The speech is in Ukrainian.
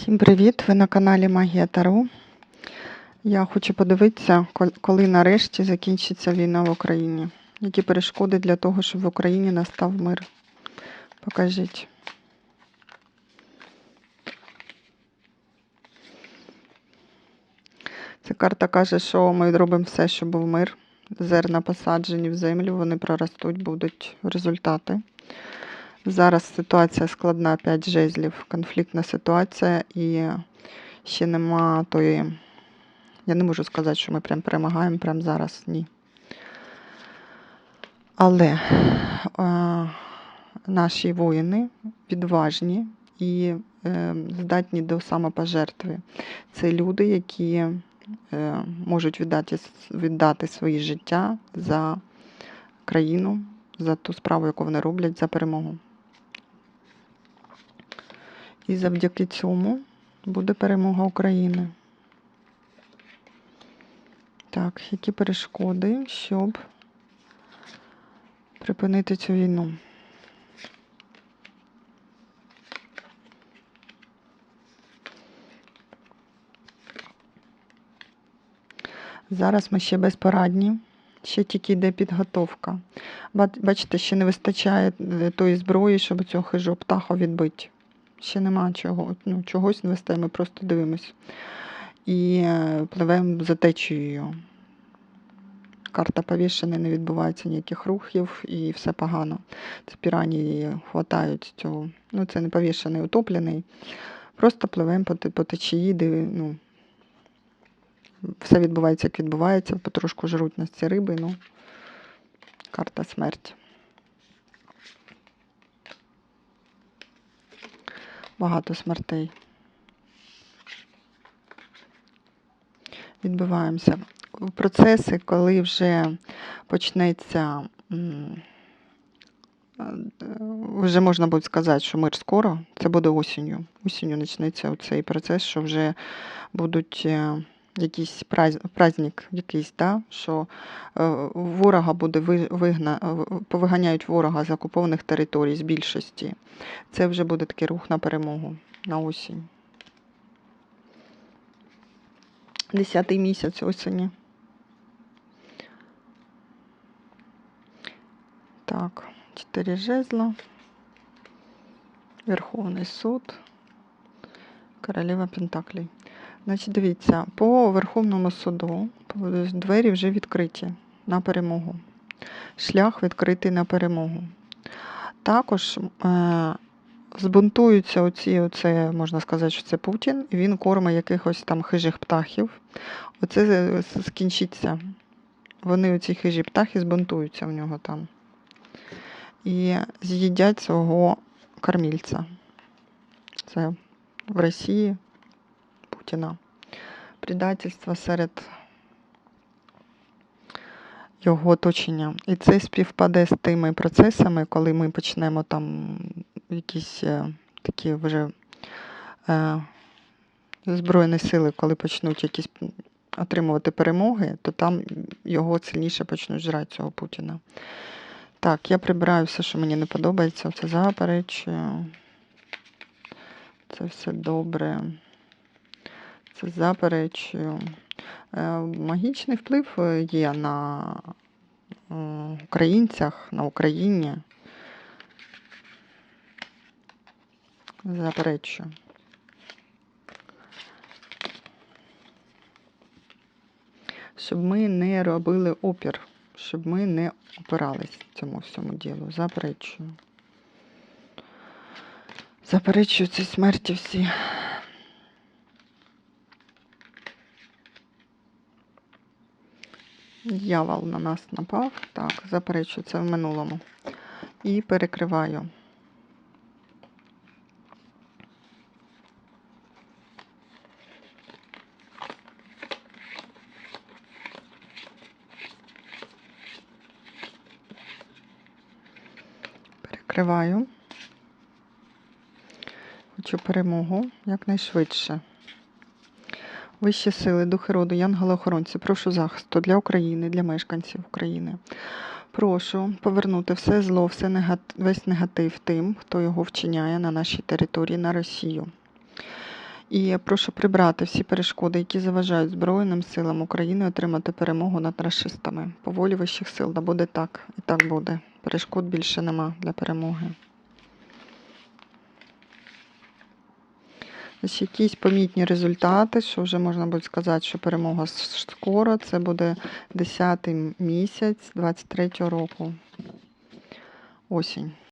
Всім привіт! Ви на каналі Магія Таро. Я хочу подивитися, коли нарешті закінчиться війна в Україні. Які перешкоди для того, щоб в Україні настав мир? Покажіть. Ця карта каже, що ми робимо все, щоб був мир. Зерна посаджені в землю, вони проростуть, будуть результати. Зараз ситуація складна, 5 жезлів, конфліктна ситуація і ще нема тої. Я не можу сказати, що ми прям перемагаємо прямо зараз, ні. Але е, наші воїни відважні і е, здатні до самопожертви. Це люди, які е, можуть віддати, віддати свої життя за країну, за ту справу, яку вони роблять, за перемогу. І завдяки цьому буде перемога України. Так, які перешкоди, щоб припинити цю війну? Зараз ми ще безпорадні, ще тільки йде підготовка. Ба- Бачите, ще не вистачає е, тої зброї, щоб цього хижого птаха відбити. Ще нема чого, ну, чогось не ми просто дивимось. І е, пливемо за течією. Карта повішена, не відбувається ніяких рухів і все погано. Це піранії хватають цього. Ну, це не повішений, утоплений. Просто пливемо по, по течії, диви- ну, все відбувається, як відбувається, потрошку жруть нас ці риби, ну, карта смерті. Багато смертей. Відбиваємося. Процеси, коли вже почнеться, е, вже можна буде сказати, що мир скоро, це буде осінню. Осінню почнеться цей процес, що вже будуть е, якийсь праз- праздник, якийсь, да? що е, ворога буде ви- вигна, повиганяють ворога з окупованих територій з більшості. Це вже буде такий рух на перемогу на осінь. Десятий місяць осені. Так, чотири жезла. Верховний суд. Королева Пентаклей. Значить, дивіться, по Верховному суду двері вже відкриті на перемогу. Шлях відкритий на перемогу. Також е, збунтуються оці, оце, можна сказати, що це Путін, і він кормить якихось там хижих птахів. Оце скінчиться. Вони, оці хижі птахи, збунтуються в нього там. І з'їдять свого кормільця. Це в Росії Путіна. Предательство серед його оточення. І це співпаде з тими процесами, коли ми почнемо там якісь е, такі вже е, Збройні сили, коли почнуть якісь отримувати перемоги, то там його сильніше почнуть жрати цього Путіна. Так, я прибираю все, що мені не подобається. Це заперечую. Це все добре. Це заперечую. Е, Магічний вплив е, є на е, українцях, на Україні. Заперечую. Щоб ми не робили опір, щоб ми не опирались цьому всьому ділу. Заперечую. Заперечую ці смерті всі. Дьявол на нас напав. Так, заперечую це в минулому. І перекриваю. Перекриваю. Хочу перемогу якнайшвидше. Вищі сили, духи роду, янголи-охоронці, прошу захисту для України, для мешканців України. Прошу повернути все зло, все негат... весь негатив тим, хто його вчиняє на нашій території, на Росію. І прошу прибрати всі перешкоди, які заважають Збройним силам України отримати перемогу над расистами. По волі вищих сил, да буде так, і так буде. Перешкод більше нема для перемоги. Ось якісь помітні результати, що вже можна буде сказати, що перемога скоро. Це буде 10 місяць 23 року. Осінь.